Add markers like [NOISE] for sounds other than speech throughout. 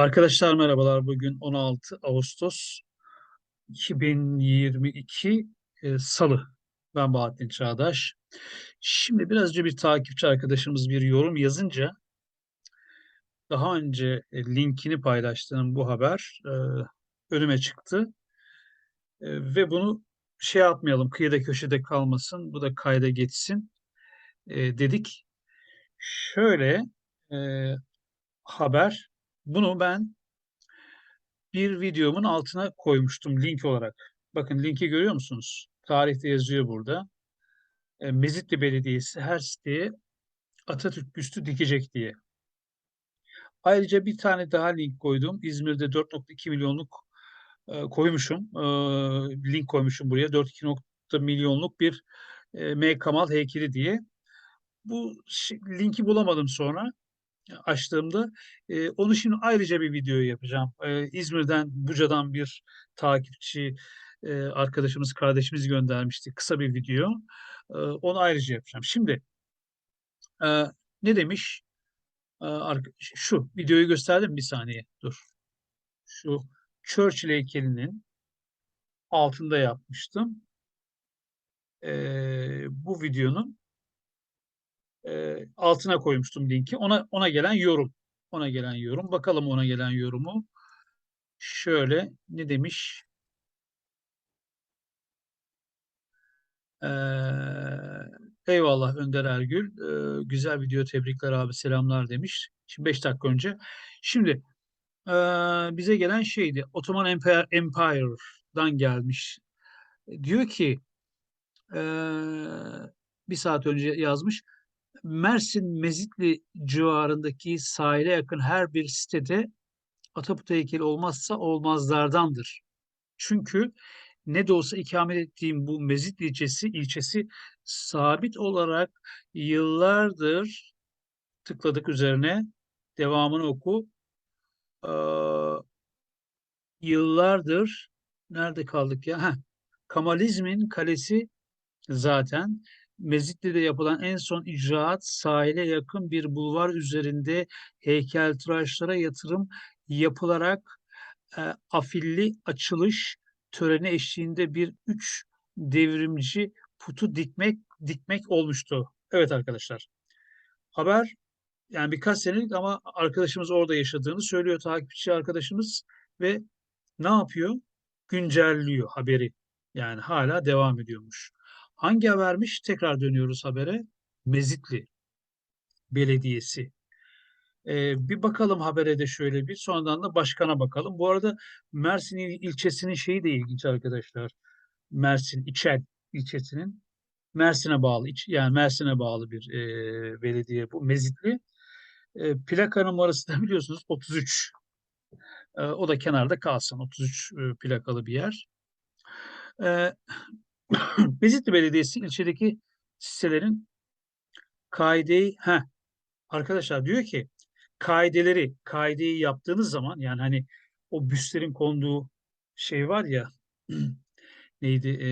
Arkadaşlar merhabalar. Bugün 16 Ağustos 2022 e, Salı. Ben Bahattin Çağdaş. Şimdi birazcık bir takipçi arkadaşımız bir yorum yazınca daha önce e, linkini paylaştığım bu haber e, önüme çıktı. E, ve bunu şey yapmayalım, kıyıda köşede kalmasın, bu da kayda geçsin e, dedik. Şöyle e, haber, bunu ben bir videomun altına koymuştum link olarak. Bakın linki görüyor musunuz? Tarihte yazıyor burada. E, Mezitli Belediyesi her siteye Atatürk büstü dikecek diye. Ayrıca bir tane daha link koydum. İzmir'de 4.2 milyonluk e, koymuşum. E, link koymuşum buraya. 4.2 milyonluk bir e, M. Kamal heykeli diye. Bu linki bulamadım sonra açtığımda e, onu şimdi ayrıca bir video yapacağım. E, İzmir'den, Buca'dan bir takipçi e, arkadaşımız, kardeşimiz göndermişti. Kısa bir video. E, onu ayrıca yapacağım. Şimdi e, ne demiş? E, şu videoyu gösterdim bir saniye. Dur. Şu Churchill heykelinin altında yapmıştım. E, bu videonun e, altına koymuştum linki. Ona ona gelen yorum. Ona gelen yorum. Bakalım ona gelen yorumu. Şöyle ne demiş? Ee, eyvallah Önder Ergül. Ee, güzel video tebrikler abi selamlar demiş. Şimdi 5 dakika önce. Şimdi e, bize gelen şeydi. Ottoman Empire, Empire'dan gelmiş. Diyor ki e, bir saat önce yazmış. Mersin Mezitli civarındaki sahile yakın her bir sitede Ataput heykeli olmazsa olmazlardandır. Çünkü ne de olsa ikamet ettiğim bu Mezitli ilçesi, ilçesi sabit olarak yıllardır tıkladık üzerine devamını oku. Ee, yıllardır nerede kaldık ya? Heh, Kamalizmin kalesi zaten Mezitli'de yapılan en son icraat sahile yakın bir bulvar üzerinde heykeltıraşlara yatırım yapılarak e, afilli açılış töreni eşliğinde bir üç devrimci putu dikmek dikmek olmuştu. Evet arkadaşlar. Haber yani birkaç senelik ama arkadaşımız orada yaşadığını söylüyor takipçi arkadaşımız ve ne yapıyor? Güncelliyor haberi. Yani hala devam ediyormuş. Hangi habermiş? Tekrar dönüyoruz habere. Mezitli Belediyesi. Ee, bir bakalım habere de şöyle bir. Sonradan da başkana bakalım. Bu arada Mersin il ilçesinin şeyi de ilginç arkadaşlar. Mersin İçel ilçesinin Mersin'e bağlı yani Mersin'e bağlı bir e, belediye bu Mezitli. E, plaka numarası da biliyorsunuz 33. E, o da kenarda kalsın. 33 e, plakalı bir yer. E, [COUGHS] Mezitli Belediyesi ilçedeki sitelerin kaideyi ha arkadaşlar diyor ki kaideleri kaideyi yaptığınız zaman yani hani o büslerin konduğu şey var ya [CLEARS THROAT] neydi e,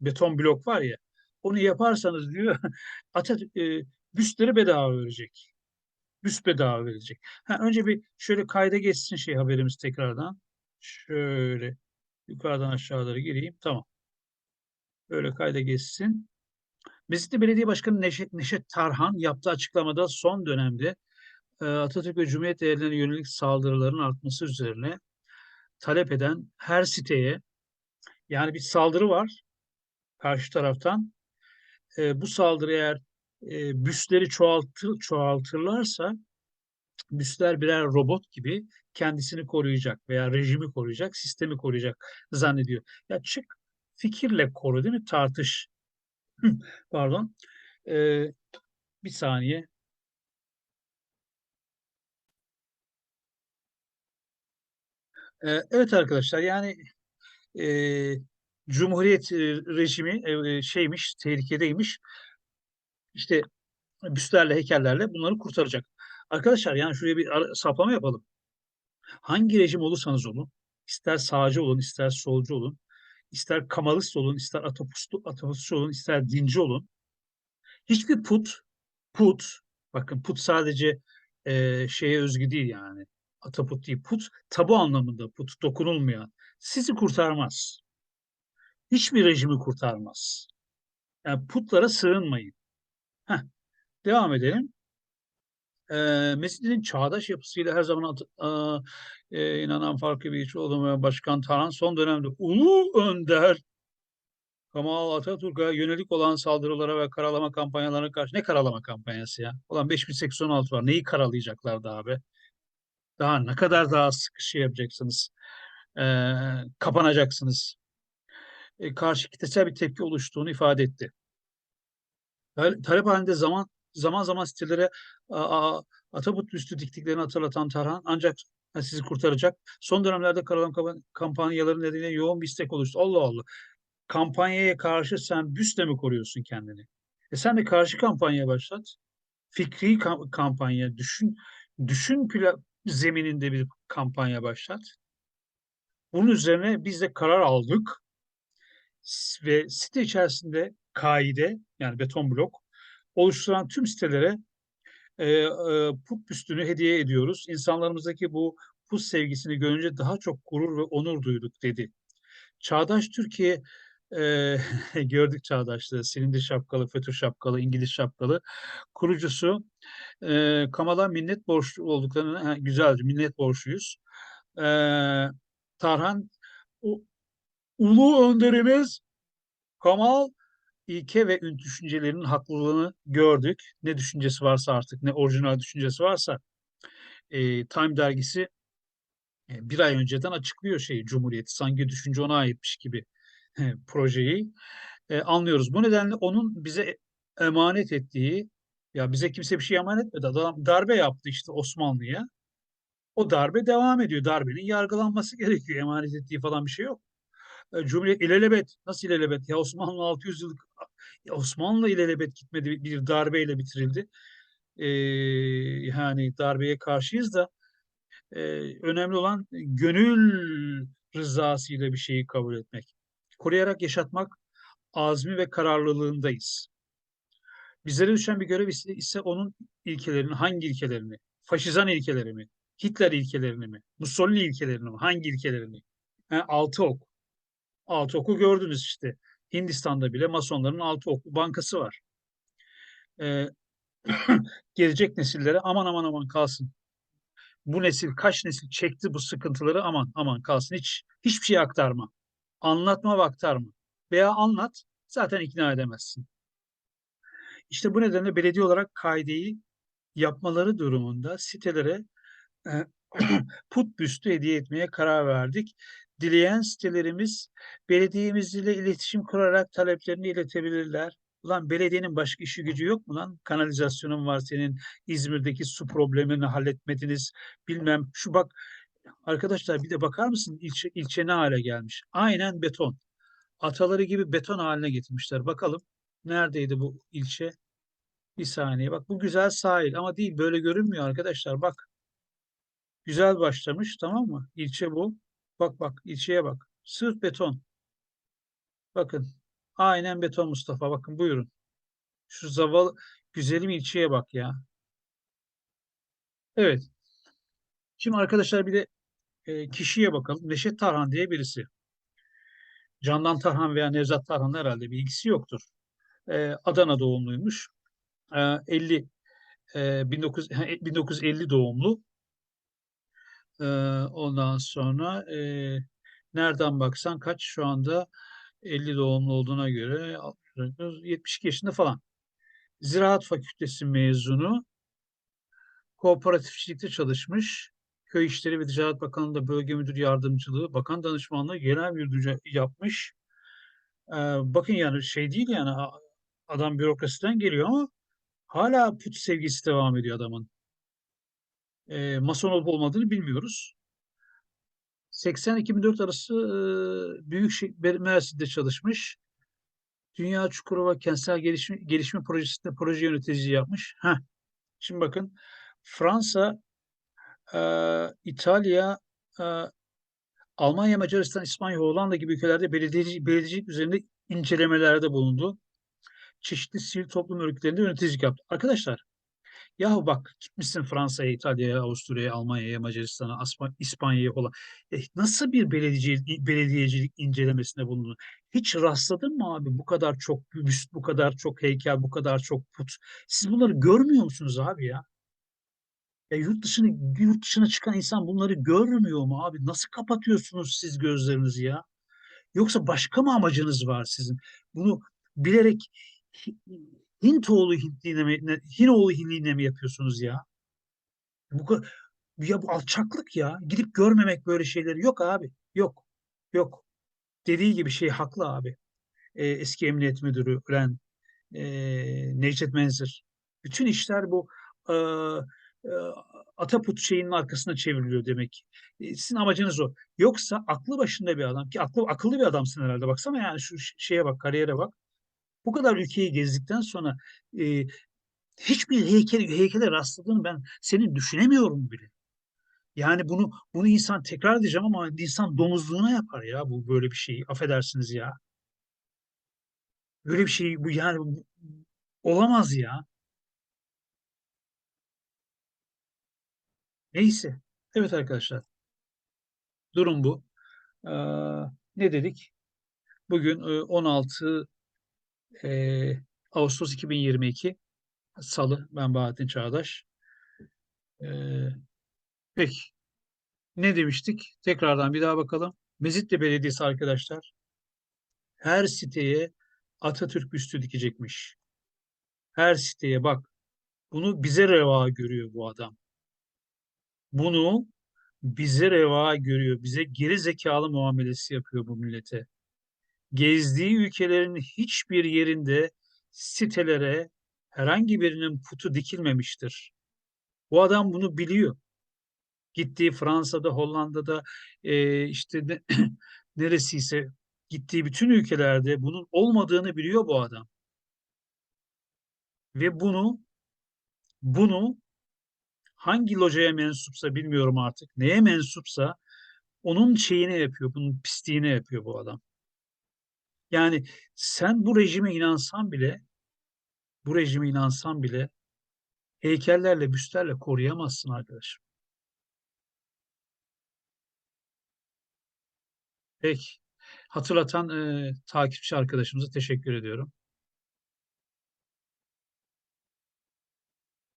beton blok var ya onu yaparsanız diyor [LAUGHS] Atatürk e, büstleri bedava verecek. Büst bedava verecek. Ha, önce bir şöyle kayda geçsin şey haberimiz tekrardan. Şöyle yukarıdan aşağılara gireyim. Tamam. Böyle kayda geçsin. Mescitli Belediye Başkanı Neşet, Neşet Tarhan yaptığı açıklamada son dönemde e, Atatürk ve Cumhuriyet değerlerine yönelik saldırıların artması üzerine talep eden her siteye yani bir saldırı var karşı taraftan. E, bu saldırı eğer e, büsleri çoğaltır, çoğaltırlarsa büsler birer robot gibi kendisini koruyacak veya rejimi koruyacak, sistemi koruyacak zannediyor. Ya çık fikirle koru değil mi? Tartış. Pardon. Ee, bir saniye. Ee, evet arkadaşlar yani e, Cumhuriyet rejimi e, şeymiş, tehlikedeymiş. İşte büstlerle, heykellerle bunları kurtaracak. Arkadaşlar yani şuraya bir saplama yapalım. Hangi rejim olursanız olun, ister sağcı olun, ister solcu olun, ister kamalist olun, ister atopustlu, atopustçu olun, ister dinci olun. Hiçbir put, put, bakın put sadece e, şeye özgü değil yani. Ataput değil, put tabu anlamında put, dokunulmayan. Sizi kurtarmaz. Hiçbir rejimi kurtarmaz. Yani putlara sığınmayın. Heh, devam edelim. Ee, Mescidin çağdaş yapısıyla her zaman at, e, inanan farklı bir iç olmayan Başkan Tarhan son dönemde Ulu Önder Kemal Atatürk'e yönelik olan saldırılara ve karalama kampanyalarına karşı ne karalama kampanyası ya? Ulan 5816 var. Neyi karalayacaklardı abi? Daha ne kadar daha sıkı yapacaksınız? Ee, kapanacaksınız. Ee, karşı kitlesel bir tepki oluştuğunu ifade etti. Tal- Talep halinde zaman zaman zaman sitelere a, a, Atabut büstü diktiklerini hatırlatan Tarhan ancak sizi kurtaracak. Son dönemlerde kamp- kampanyaları nedeniyle yoğun bir istek oluştu. Allah Allah. Kampanyaya karşı sen büstle mi koruyorsun kendini? E sen de karşı kampanya başlat. Fikri kam- kampanya, düşün düşün pla- zemininde bir kampanya başlat. Bunun üzerine biz de karar aldık ve site içerisinde kaide yani beton blok oluşturan tüm sitelere e, e, put büstünü hediye ediyoruz. İnsanlarımızdaki bu put sevgisini görünce daha çok gurur ve onur duyduk dedi. Çağdaş Türkiye e, [LAUGHS] gördük çağdaşlığı. Silindir şapkalı, fötür şapkalı, İngiliz şapkalı kurucusu e, Kamal'a minnet borçlu olduklarını ha, güzelce minnet borçluyuz. E, Tarhan u, ulu önderimiz Kamal ilke ve ün düşüncelerinin haklılığını gördük. Ne düşüncesi varsa artık, ne orijinal düşüncesi varsa e, Time dergisi e, bir ay önceden açıklıyor şeyi Cumhuriyeti. Sanki düşünce ona aitmiş gibi projeyi e, anlıyoruz. Bu nedenle onun bize emanet ettiği, ya bize kimse bir şey emanet etmedi. Adam darbe yaptı işte Osmanlı'ya. O darbe devam ediyor. Darbenin yargılanması [LAUGHS] gerekiyor. Emanet ettiği falan bir şey yok. E, Cumhuriyet ilelebet. Nasıl ilelebet? Ya Osmanlı 600 yıllık ya Osmanlı ilelebet gitmedi. Bir darbeyle bitirildi. E, yani darbeye karşıyız da e, önemli olan gönül rızasıyla bir şeyi kabul etmek. Koruyarak yaşatmak azmi ve kararlılığındayız. Bizlere düşen bir görev ise, ise onun ilkelerini, hangi ilkelerini? Faşizan ilkeleri mi? Hitler ilkelerini mi? Mussolini ilkelerini mi? Hangi ilkelerini? Ha, altı ok. Altı oku gördünüz işte. Hindistan'da bile Masonların altı ok bankası var. Ee, [CLEARS THROAT] gelecek nesillere aman aman aman kalsın. Bu nesil kaç nesil çekti bu sıkıntıları aman aman kalsın. Hiç hiçbir şey aktarma. Anlatma ve aktarma. Veya anlat zaten ikna edemezsin. İşte bu nedenle belediye olarak kaideyi yapmaları durumunda sitelere e, [CLEARS THROAT] put büstü hediye etmeye karar verdik. Dileyen sitelerimiz belediyemiz ile iletişim kurarak taleplerini iletebilirler. Ulan belediyenin başka işi gücü yok mu lan? Kanalizasyonun var senin İzmir'deki su problemini halletmediniz. Bilmem şu bak arkadaşlar bir de bakar mısın ilçe, ilçe ne hale gelmiş? Aynen beton. Ataları gibi beton haline getirmişler. Bakalım neredeydi bu ilçe? Bir saniye bak bu güzel sahil ama değil böyle görünmüyor arkadaşlar bak. Güzel başlamış tamam mı? İlçe bu. Bak bak ilçeye bak. Sırf beton. Bakın. Aynen beton Mustafa. Bakın buyurun. Şu zavallı güzelim ilçeye bak ya. Evet. Şimdi arkadaşlar bir de e, kişiye bakalım. Neşet Tarhan diye birisi. Candan Tarhan veya Nevzat Tarhan herhalde bir ilgisi yoktur. E, Adana doğumluymuş. E, 50 e, 19, 1950 [LAUGHS] doğumlu. E, ondan sonra e, nereden baksan kaç şu anda 50 doğumlu olduğuna göre 72 yaşında falan. Ziraat Fakültesi mezunu. Kooperatifçilikte çalışmış. Köy İşleri ve Ticaret Bakanlığı'nda bölge müdür yardımcılığı, bakan danışmanlığı, genel müdürlüğü yapmış. Ee, bakın yani şey değil yani adam bürokrasiden geliyor ama hala put sevgisi devam ediyor adamın. Ee, mason olup olmadığını bilmiyoruz. 80-2004 arası e, Büyükşehir Mersin'de çalışmış. Dünya Çukurova Kentsel Gelişme, Gelişme Projesi'nde proje yöneticisi yapmış. Heh. Şimdi bakın Fransa, e, İtalya, e, Almanya, Macaristan, İspanya, Hollanda gibi ülkelerde belediyecilik, belediyecilik üzerinde incelemelerde bulundu. Çeşitli sivil toplum örgütlerinde yöneticilik yaptı. Arkadaşlar Yahu bak gitmişsin Fransa'ya, İtalya'ya, Avusturya'ya, Almanya'ya, Macaristan'a, İspanya'ya, Hollanda. E, nasıl bir belediyecilik, belediyecilik incelemesinde bulundun? Hiç rastladın mı abi bu kadar çok büst, bu kadar çok heykel, bu kadar çok put? Siz bunları görmüyor musunuz abi ya? Ya yurt dışına, yurt dışına çıkan insan bunları görmüyor mu abi? Nasıl kapatıyorsunuz siz gözlerinizi ya? Yoksa başka mı amacınız var sizin? Bunu bilerek Hintoğlu Hintliğine mi, Hinoğlu Hinliğine mi yapıyorsunuz ya? Bu, ya bu alçaklık ya. Gidip görmemek böyle şeyleri yok abi. Yok. Yok. Dediği gibi şey haklı abi. Ee, eski emniyet müdürü ölen e, Necdet Menzir. Bütün işler bu e, e, Ataput şeyinin arkasına çevriliyor demek. ki. E, sizin amacınız o. Yoksa aklı başında bir adam ki aklı, akıllı bir adamsın herhalde. Baksana yani şu şeye bak, kariyere bak. Bu kadar ülkeyi gezdikten sonra e, hiçbir heykel, heykele rastladığını ben senin düşünemiyorum bile. Yani bunu bunu insan tekrar edeceğim ama insan domuzluğuna yapar ya bu böyle bir şeyi. Affedersiniz ya. Böyle bir şey bu yani olamaz ya. Neyse. Evet arkadaşlar. Durum bu. Ee, ne dedik? Bugün e, 16 e, Ağustos 2022 Salı. Ben Bahattin Çağdaş. Ee, peki. Ne demiştik? Tekrardan bir daha bakalım. Mezitli Belediyesi arkadaşlar her siteye Atatürk büstü dikecekmiş. Her siteye bak. Bunu bize reva görüyor bu adam. Bunu bize reva görüyor. Bize geri zekalı muamelesi yapıyor bu millete. Gezdiği ülkelerin hiçbir yerinde sitelere herhangi birinin putu dikilmemiştir. Bu adam bunu biliyor. Gittiği Fransa'da, Hollanda'da, e, işte ne, [CLEARS THROAT] neresiyse gittiği bütün ülkelerde bunun olmadığını biliyor bu adam. Ve bunu bunu hangi locaya mensupsa bilmiyorum artık. Neye mensupsa onun şeyine yapıyor. Bunun pisliğine yapıyor bu adam. Yani sen bu rejime inansan bile bu rejime inansan bile heykellerle, büstlerle koruyamazsın arkadaşım. Peki. Hatırlatan e, takipçi arkadaşımıza teşekkür ediyorum.